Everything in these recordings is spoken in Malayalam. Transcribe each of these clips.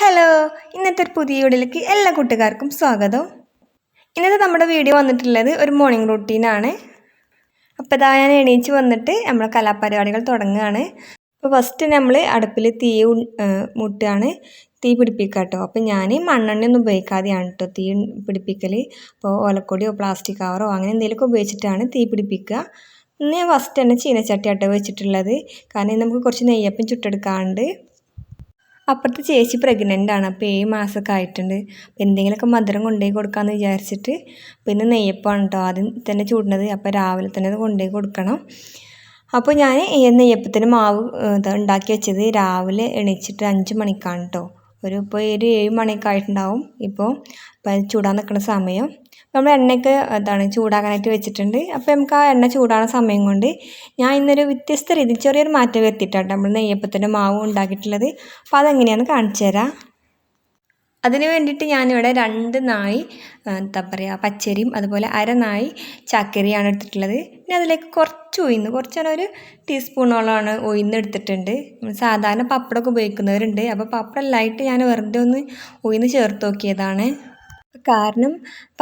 ഹലോ ഇന്നത്തെ ഒരു പുതിയ വീഡിയോയിലേക്ക് എല്ലാ കൂട്ടുകാർക്കും സ്വാഗതം. ഇന്നത്തെ നമ്മുടെ വീഡിയോ വന്നിട്ടുള്ളത് ഒരു മോർണിംഗ് റുട്ടീനാണ് അപ്പോൾ ഇതാ ഞാൻ എണീച്ച് വന്നിട്ട് നമ്മൾ കലാപരിപാടികൾ തുടങ്ങുകയാണ്. അപ്പോൾ ഫസ്റ്റ് നമ്മൾ അടുപ്പിൽ തീ മുട്ടുകയാണ്. തീ പിടിപ്പിക്കുക കേട്ടോ അപ്പോൾ ഞാൻ മണ്ണെണ്ണയൊന്നും ഉപയോഗിക്കാതെയാണ് കേട്ടോ തീ പിടിപ്പിക്കൽ അപ്പോൾ ഓലക്കൊടിയോ പ്ലാസ്റ്റിക് കവറോ അങ്ങനെ എന്തെങ്കിലുമൊക്കെ ഉപയോഗിച്ചിട്ടാണ് തീ പിടിപ്പിക്കുക. ഇന്ന് ഞാൻ ഫസ്റ്റ് തന്നെ ചീനച്ചട്ടിയാട്ടോ വെച്ചിട്ടുള്ളത്. കാരണം നമുക്ക് കുറച്ച് നെയ്യപ്പം ചുട്ടെടുക്കാണ്ട് അപ്പുറത്തെ ചേച്ചി പ്രഗ്നന്റ് ആണ്. അപ്പോൾ ഏഴ് മാസമൊക്കെ ആയിട്ടുണ്ട്. അപ്പോൾ എന്തെങ്കിലുമൊക്കെ മധുരം കൊണ്ടുപോയി കൊടുക്കാമെന്ന് വിചാരിച്ചിട്ട് ഇന്ന് നെയ്യപ്പമാണ് കേട്ടോ. ആദ്യം തന്നെ ചൂടുന്നത്. അപ്പോൾ രാവിലെ തന്നെ അത് കൊണ്ടുപോയി കൊടുക്കണം. അപ്പോൾ ഞാൻ നെയ്യപ്പത്തിന് മാവ് ഉണ്ടാക്കി വെച്ചത് രാവിലെ എണീച്ചിട്ട് അഞ്ച് മണിക്കാണ് കേട്ടോ. ഒരു ഇപ്പോൾ ഒരു ഏഴ് മണിയൊക്കെ ആയിട്ടുണ്ടാവും. ഇപ്പോൾ അത് ചൂടാൻ നിൽക്കുന്ന സമയം. നമ്മൾ എണ്ണയൊക്കെ എന്താണ് ചൂടാകാനായിട്ട് വെച്ചിട്ടുണ്ട്. അപ്പോൾ നമുക്ക് ആ എണ്ണ ചൂടാകുന്ന സമയം കൊണ്ട് ഞാൻ ഇന്നൊരു വ്യത്യസ്ത രീതി ചെറിയൊരു മാറ്റം വരുത്തിയിട്ടാണ് നമ്മൾ നെയ്യപ്പത്തിന്റെ മാവ് ഉണ്ടാക്കിയിട്ടുള്ളത്. അപ്പോൾ അതെങ്ങനെയാണെന്ന് കാണിച്ചു തരാം. അതിന് വേണ്ടിയിട്ട് ഞാനിവിടെ രണ്ട് നായി എന്താ പറയുക പച്ചരിയും അതുപോലെ അര നായ് ചാക്കരിയാണ് എടുത്തിട്ടുള്ളത്. പിന്നെ അതിലേക്ക് കുറച്ച് ഉയർന്ന് കുറച്ചാണ് ഒരു ടീസ്പൂണോളമാണ് ഉയർന്ന് എടുത്തിട്ടുണ്ട്. സാധാരണ പപ്പടമൊക്കെ ഉപയോഗിക്കുന്നവരുണ്ട്. അപ്പോൾ പപ്പടമല്ലായിട്ട് ഞാൻ വെറുതെ ഒന്ന് ഉയർന്ന് ചേർത്ത് നോക്കിയതാണ്. കാരണം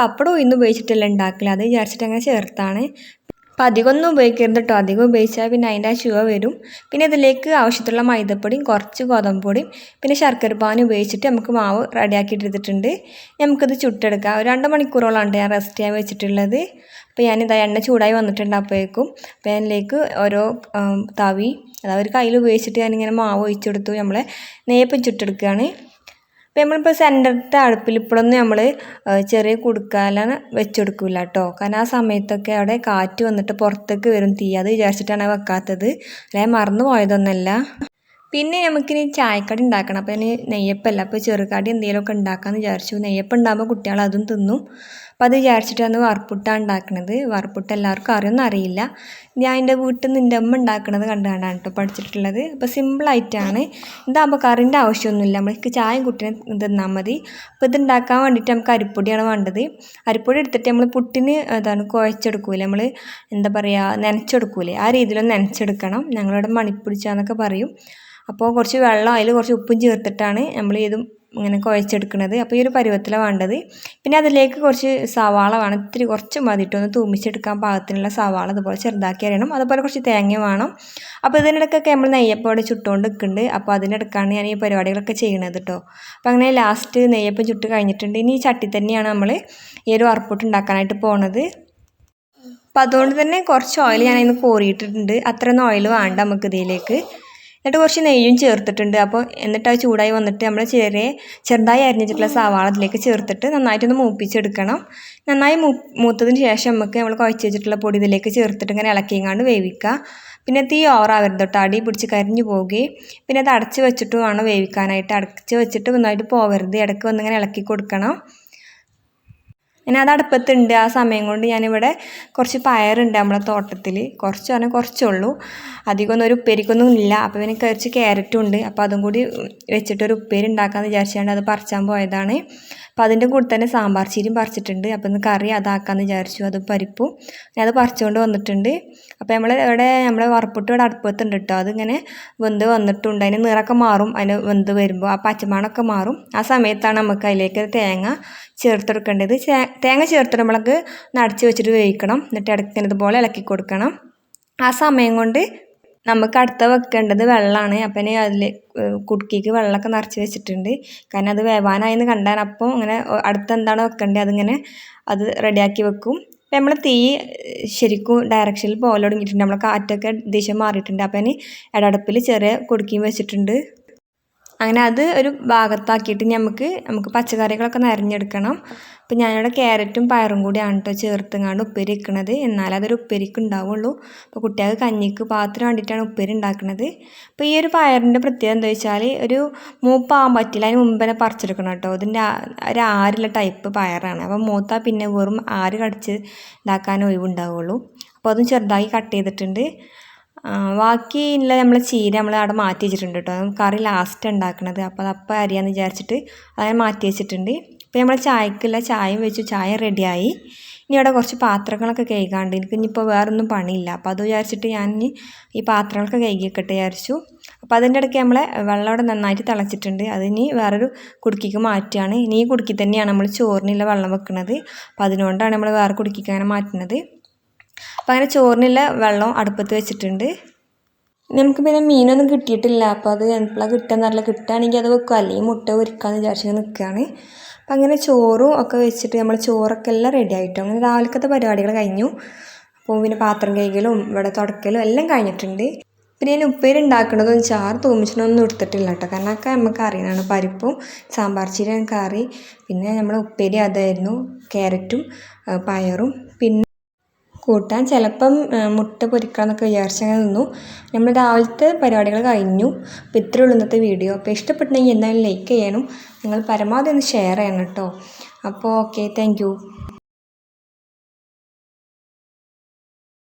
പപ്പടം ഉയർന്ന് ഉപയോഗിച്ചിട്ടല്ല ഉണ്ടാക്കില്ല അത് വിചാരിച്ചിട്ട് അങ്ങനെ ചേർത്താണ്. അപ്പം അധികമൊന്നും ഉപയോഗിക്കരുത് കേട്ടോ അധികം ഉപയോഗിച്ചാൽ പിന്നെ അതിന്റെ ആ ചുവ വരും. പിന്നെ ഇതിലേക്ക് ആവശ്യത്തിലുള്ള മൈദപ്പൊടിയും കുറച്ച് ഗോതമ്പ് പൊടിയും പിന്നെ ശർക്കര പാനും ഉപയോഗിച്ചിട്ട് നമുക്ക് മാവ് റെഡിയാക്കി എടുത്തിട്ടുണ്ട്. നമുക്കിത് ചുട്ടെടുക്കാം. ഒരു രണ്ട് മണിക്കൂറോളമാണ് ഞാൻ റെസ്റ്റ് ചെയ്യാൻ വെച്ചിട്ടുള്ളത്. അപ്പോൾ ഞാനിതാ എണ്ണ ചൂടായി വന്നിട്ടുണ്ട് അപ്പോഴേക്കും. അപ്പോൾ അതിലേക്ക് ഓരോ തവി അതായത് ഒരു കയ്യിൽ ഉപയോഗിച്ചിട്ട് ഞാനിങ്ങനെ മാവ് ഒഴിച്ചെടുത്തു. നമ്മളെ നെയ്യപ്പം ചുട്ടെടുക്കുകയാണ്. അപ്പോൾ നമ്മളിപ്പോൾ സെന്ററിന്റെ അടുപ്പിൽ ഇപ്പോഴൊന്നും നമ്മൾ ചെറിയ കുടുക്കാലാണ് വെച്ചെടുക്കില്ല കേട്ടോ കാരണം ആ സമയത്തൊക്കെ അവിടെ കാറ്റ് വന്നിട്ട് പുറത്തേക്ക് വരും തീ. അത് വിചാരിച്ചിട്ടാണ് വെക്കാത്തത്. അല്ലെങ്കിൽ മറന്നു പോയതൊന്നല്ല പിന്നെ നമുക്കിനി ചായക്കടി ഉണ്ടാക്കണം. അപ്പോൾ ഇനി നെയ്യപ്പല്ല. അപ്പോൾ ചെറുകടി എന്തെങ്കിലുമൊക്കെ ഉണ്ടാക്കാമെന്ന് വിചാരിച്ചു. നെയ്യപ്പം ഉണ്ടാകുമ്പോൾ കുട്ടികൾ അതും തിന്നും. അപ്പോൾ അത് വിചാരിച്ചിട്ടാണ് വറുപ്പുട്ടാണ് ഉണ്ടാക്കണത്. വറുപ്പുട്ട് എല്ലാവർക്കും അറിയുമെന്ന് അറിയില്ല ഞാൻ എന്റെ വീട്ടിൽ നിന്ന് എന്റെ അമ്മ ഉണ്ടാക്കുന്നത് കണ്ടാണ് കേട്ടോ പഠിച്ചിട്ടുള്ളത്. അപ്പോൾ സിമ്പിളായിട്ടാണ് ഇതാകുമ്പോൾ കറിന്റെ ആവശ്യമൊന്നുമില്ല. നമ്മൾക്ക് ചായയും കുട്ടിനെ തിന്നാൽ മതി. അപ്പോൾ ഇതുണ്ടാക്കാൻ വേണ്ടിയിട്ട് നമുക്ക് അരിപ്പൊടിയാണ് വേണ്ടത്. അരിപ്പൊടി എടുത്തിട്ട് നമ്മൾ പുട്ടിന് അതാണ് കുഴച്ചെടുക്കൂലേ? നമ്മൾ എന്താ പറയുക നനച്ചെടുക്കൂലേ? ആ രീതിയിലൊന്ന് നനച്ചെടുക്കണം. ഞങ്ങളിവിടെ മണിപ്പിടിച്ചാന്നൊക്കെ പറയും. അപ്പോൾ കുറച്ച് വെള്ളം അതിൽ കുറച്ച് ഉപ്പും ചേർത്തിട്ടാണ് നമ്മൾ ഇതും ഇങ്ങനെ കുഴച്ചെടുക്കുന്നത് അപ്പോൾ ഈ ഒരു പരുവത്തിലാണ് വേണ്ടത്. പിന്നെ അതിലേക്ക് കുറച്ച് സവാള വേണം. ഇത്തിരി കുറച്ച് മതിയിട്ട് ഒന്ന് തൂമിച്ചെടുക്കാൻ പാകത്തിനുള്ള സവാള അതുപോലെ ചെറുതാക്കി അറിയണം അതുപോലെ കുറച്ച് തേങ്ങ വേണം. അപ്പോൾ ഇതിനിടയ്ക്കൊക്കെ നമ്മൾ നെയ്യപ്പോടെ ചുട്ടുകൊണ്ട് നിൽക്കുന്നുണ്ട് അപ്പോൾ അതിനിടയ്ക്കാണ് ഞാൻ ഈ പരിപാടികളൊക്കെ ചെയ്യണത് കേട്ടോ അപ്പോൾ അങ്ങനെ ലാസ്റ്റ് നെയ്യപ്പം ചുട്ട് കഴിഞ്ഞിട്ടുണ്ട്. ഇനി ഈ ചട്ടി തന്നെയാണ് നമ്മൾ ഈ ഒരു വറുപ്പൊട്ട് ഉണ്ടാക്കാനായിട്ട് പോണത്. അപ്പോൾ അതുകൊണ്ട് തന്നെ കുറച്ച് ഓയിൽ ഞാൻ കോറിയിട്ടിട്ടുണ്ട് കോരിയിട്ടിട്ടുണ്ട്. അത്രയൊന്നും ഓയിൽ വേണ്ട നമുക്ക് ഇതിലേക്ക്. എന്നിട്ട് കുറച്ച് നെയ്യും ചേർത്തിട്ടുണ്ട്. അപ്പോൾ എന്നിട്ട് അത് ചൂടായി വന്നിട്ട് നമ്മൾ ചെറിയ ചെറുതായി അരിഞ്ഞിട്ടുള്ള സവാള അതിലേക്ക് ചേർത്തിട്ട് നന്നായിട്ടൊന്ന് മൂപ്പിച്ചെടുക്കണം. നന്നായി മൂ മൂത്തതിന് ശേഷം നമുക്ക് നമ്മൾ കുഴച്ച് വെച്ചിട്ടുള്ള പൊടി ഇതിലേക്ക് ചേർത്തിട്ട് ഇങ്ങനെ ഇളക്കിങ്ങാണ്ട് വേവിക്കുക. പിന്നെ തീ ഓവറാവരുത് കേട്ടോ. അടി പിടിച്ച് കരിഞ്ഞു പോകുകയും പിന്നെ അത് അടച്ച് വെച്ചിട്ട് വേണം വേവിക്കാനായിട്ട്. അടച്ച് വെച്ചിട്ട് നന്നായിട്ട് പോവരുത്. ഇടയ്ക്ക് വന്നിങ്ങനെ ഇളക്കി കൊടുക്കണം. ഞാൻ അത് അടുപ്പത്തുണ്ട്. ആ സമയം കൊണ്ട് ഞാനിവിടെ കുറച്ച് പയറുണ്ട് നമ്മളെ തോട്ടത്തിൽ കുറച്ച് പറഞ്ഞാൽ കുറച്ചുള്ളൂ. അധികമൊന്നും ഒരു ഉപ്പേരിക്കൊന്നും ഇല്ല. അപ്പോൾ പിന്നെ കുറച്ച് ക്യാരറ്റും ഉണ്ട്. അപ്പോൾ അതും കൂടി വെച്ചിട്ട് ഒരു ഉപ്പേരി ഉണ്ടാക്കാമെന്ന് വിചാരിച്ചുകൊണ്ട് അത് പറിച്ചാൻ പോയതാണ്. അപ്പോൾ അതിന്റെ കൂടെ തന്നെ സാമ്പാർ ചീരും പറിച്ചിട്ടുണ്ട്. അപ്പോൾ ഇന്ന് കറി അതാക്കാമെന്ന് വിചാരിച്ചു. അത് പരിപ്പും അത് പറിച്ചുകൊണ്ട് വന്നിട്ടുണ്ട്. അപ്പോൾ നമ്മൾ ഇവിടെ നമ്മളെ വറുപ്പിട്ട് ഇവിടെ അടുപ്പത്തുണ്ട് കേട്ടോ അതിങ്ങനെ വെന്ത് വന്നിട്ടുണ്ട്. അതിന് നിറമൊക്കെ മാറും. അതിന് വെന്ത് വരുമ്പോൾ ആ പച്ചമണമൊക്കെ മാറും. ആ സമയത്താണ് നമുക്ക് അതിലേക്ക് തേങ്ങ ചേർത്തെടുക്കേണ്ടത്. തേങ്ങ ചേർത്ത് നമ്മളൊക്കെ നടച്ച് വെച്ചിട്ട് വേവിക്കണം. എന്നിട്ട് ഇടയ്ക്കുന്നത് ഇതുപോലെ ഇളക്കി കൊടുക്കണം. ആ സമയം കൊണ്ട് നമുക്ക് അടുത്ത വെക്കേണ്ടത് വെള്ളമാണ് അപ്പം അതിൽ കുടുക്കിക്ക് വെള്ളമൊക്കെ നിറച്ച് വെച്ചിട്ടുണ്ട്. കാരണം അത് വേവാനായെന്ന് കണ്ടാൽ അപ്പോൾ അങ്ങനെ അടുത്ത് എന്താണ് വെക്കേണ്ടത് അതിങ്ങനെ അത് റെഡിയാക്കി വെക്കും. അപ്പം നമ്മൾ തീ ശരിക്കും ഡയറക്ഷനിൽ പോലെ തുടങ്ങിയിട്ടുണ്ട്. നമ്മൾ കാറ്റൊക്കെ ദിശ മാറിയിട്ടുണ്ട്. അപ്പം ഇനി ഇടടുപ്പിൽ ചെറിയ കുടുക്കിയും വെച്ചിട്ടുണ്ട്. അങ്ങനെ അത് ഒരു ഭാഗത്താക്കിയിട്ട് നമുക്ക് നമുക്ക് പച്ചക്കറികളൊക്കെ നിറഞ്ഞെടുക്കണം അപ്പം ഞാനിവിടെ ക്യാരറ്റും പയറും കൂടിയാണ് കേട്ടോ ചേർത്തുങ്ങാണ്ട് ഉപ്പേരി വെക്കണത്. എന്നാലേ അതൊരു ഉപ്പേരിക്ക് ഉണ്ടാവുള്ളൂ. അപ്പോൾ കുട്ടികൾക്ക് കഞ്ഞിക്ക് പാത്രം വേണ്ടിയിട്ടാണ് ഉപ്പേരി ഉണ്ടാക്കുന്നത് അപ്പോൾ ഈ ഒരു പയറിന്റെ പ്രത്യേകത എന്താ വെച്ചാൽ ഒരു മൂപ്പാകാൻ പറ്റില്ല. അതിന് മുമ്പ് തന്നെ പറിച്ചെടുക്കണം കേട്ടോ ഇതിന്റെ ഒരു ആരുള്ള ടൈപ്പ് പയറാണ്. അപ്പോൾ മൂത്താൽ പിന്നെ വെറും ആര് കടിച്ച് ഇതാക്കാൻ ഒഴിവുണ്ടാവുള്ളൂ. അപ്പോൾ അതും ചെറുതായി കട്ട് ചെയ്തിട്ടുണ്ട്. ബാക്കിയുള്ള നമ്മൾ ചീര നമ്മൾ അവിടെ മാറ്റി വെച്ചിട്ടുണ്ട് കേട്ടോ കറി ലാസ്റ്റ് ഉണ്ടാക്കണത്. അപ്പോൾ അത് അപ്പം അരിയാന്ന് വിചാരിച്ചിട്ട് അങ്ങനെ മാറ്റി വെച്ചിട്ടുണ്ട്. ഇപ്പോൾ നമ്മൾ ചായക്കുള്ള ചായയും വെച്ചു. ചായ റെഡിയായി ഇനി അവിടെ കുറച്ച് പാത്രങ്ങളൊക്കെ കഴുകാണ്ട്. എനിക്ക് ഇനിയിപ്പോൾ വേറൊന്നും പണിയില്ല. അപ്പോൾ അത് വിചാരിച്ചിട്ട് ഞാൻ ഇനി ഈ പാത്രങ്ങളൊക്കെ കഴുകിക്കട്ടെ വിചാരിച്ചു. അപ്പോൾ അതിന്റെ ഇടയ്ക്ക് നമ്മളെ വെള്ളം അവിടെ നന്നായിട്ട് തിളച്ചിട്ടുണ്ട്. അതിനി വേറൊരു കുടുക്കിക്ക് മാറ്റുകയാണ്. ഇനി ഈ കുടുക്കി തന്നെയാണ് നമ്മൾ ചോറിനുള്ള വെള്ളം വെക്കുന്നത് അപ്പോൾ അതിനുകൊണ്ടാണ് നമ്മൾ വേറെ കുടുക്കിക്ക് അങ്ങനെ മാറ്റുന്നത്. അപ്പോൾ അങ്ങനെ ചോറിനുള്ള വെള്ളം അടുപ്പത്ത് വെച്ചിട്ടുണ്ട്. നമുക്ക് പിന്നെ മീനൊന്നും കിട്ടിയിട്ടില്ല. അപ്പോൾ അത് എപ്പോഴാണ് കിട്ടുകയെന്നറിയില്ല കിട്ടുകയാണെങ്കിൽ അത് വെക്കുക അല്ലെങ്കിൽ മുട്ട പൊരിക്കാമെന്ന് വിചാരിച്ച് നിൽക്കുകയാണ്. അപ്പം അങ്ങനെ ചോറും ഒക്കെ വെച്ചിട്ട് നമ്മൾ ചോറൊക്കെ എല്ലാം റെഡി ആയിട്ടു? അങ്ങനെ രാവിലത്തെ പരിപാടികൾ കഴിഞ്ഞു. അപ്പോൾ പിന്നെ പാത്രം കഴുകലും ഇവിടെ തുടക്കലും എല്ലാം കഴിഞ്ഞിട്ടുണ്ട്. പിന്നെ ഞാൻ ഉപ്പേരി ഉണ്ടാക്കണതും ചാറ് തൂമിച്ചിട്ടൊന്നും എടുത്തിട്ടില്ല കേട്ടോ. കാരണം ഒക്കെ നമുക്ക് അറിയണതാണ് പരിപ്പും സാമ്പാർ ചീരയും കറി. പിന്നെ നമ്മുടെ ഉപ്പേരി അതായിരുന്നു ക്യാരറ്റും പയറും. പിന്നെ കൂട്ടാൻ. ചിലപ്പം മുട്ട പൊരിക്കാമെന്നൊക്കെ വിചാരിച്ചങ്ങനെ നിന്നു. നമ്മൾ രാവിലത്തെ പരിപാടികൾ കഴിഞ്ഞു. അപ്പോൾ ഇത്രയേ ഉള്ളൂ ഇന്നത്തെ വീഡിയോ. അപ്പോൾ ഇഷ്ടപ്പെട്ടിട്ടുണ്ടെങ്കിൽ എന്തായാലും ലൈക്ക് ചെയ്യണം. നിങ്ങൾ പരമാവധി ഒന്ന് ഷെയർ ചെയ്യണം കേട്ടോ. അപ്പോൾ ഓക്കെ താങ്ക്